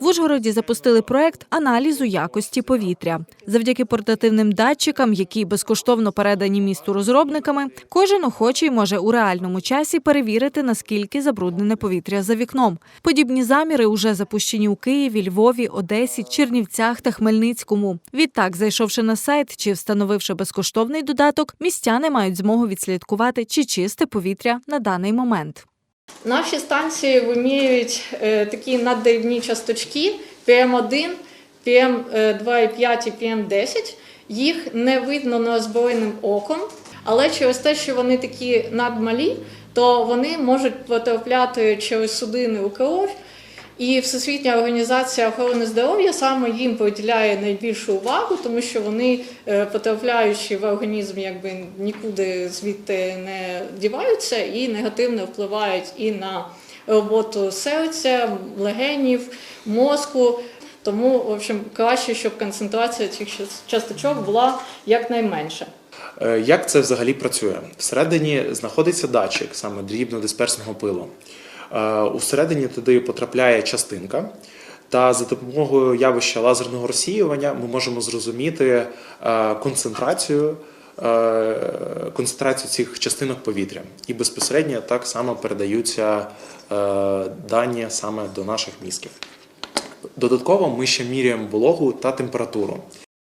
В Ужгороді запустили проект аналізу якості повітря. Завдяки портативним датчикам, які безкоштовно передані місту розробниками, кожен охочий може у реальному часі перевірити, наскільки забруднене повітря за вікном. Подібні заміри уже запущені у Києві, Львові, Одесі, Чернівцях та Хмельницькому. Відтак, зайшовши на сайт чи встановивши безкоштовний додаток, містяни мають змогу відслідкувати, чи чисте повітря на даний момент. Наші станції вимірюють е, такі наддрібні часточки PM1, PM2,5 і PM10. Їх не видно неозброєним оком, але через те, що вони такі надмалі, то вони можуть потрапляти через судини у кров. І Всесвітня організація охорони здоров'я саме їм приділяє найбільшу увагу, тому що вони, е, потрапляючи в організм, якби нікуди звідти не діваються і негативно впливають і на роботу серця, легенів, мозку. Тому, в общем, краще, щоб концентрація цих част- часточок була якнайменша. Е, Як це взагалі працює? Всередині знаходиться датчик саме дрібно-дисперсного пилу. Е, Усередині туди потрапляє частинка, та за допомогою явища лазерного розсіювання ми можемо зрозуміти е, концентрацію. е, Концентрацію цих частинок повітря, і безпосередньо так само передаються дані саме до наших мізків. Додатково ми ще міряємо вологу та температуру.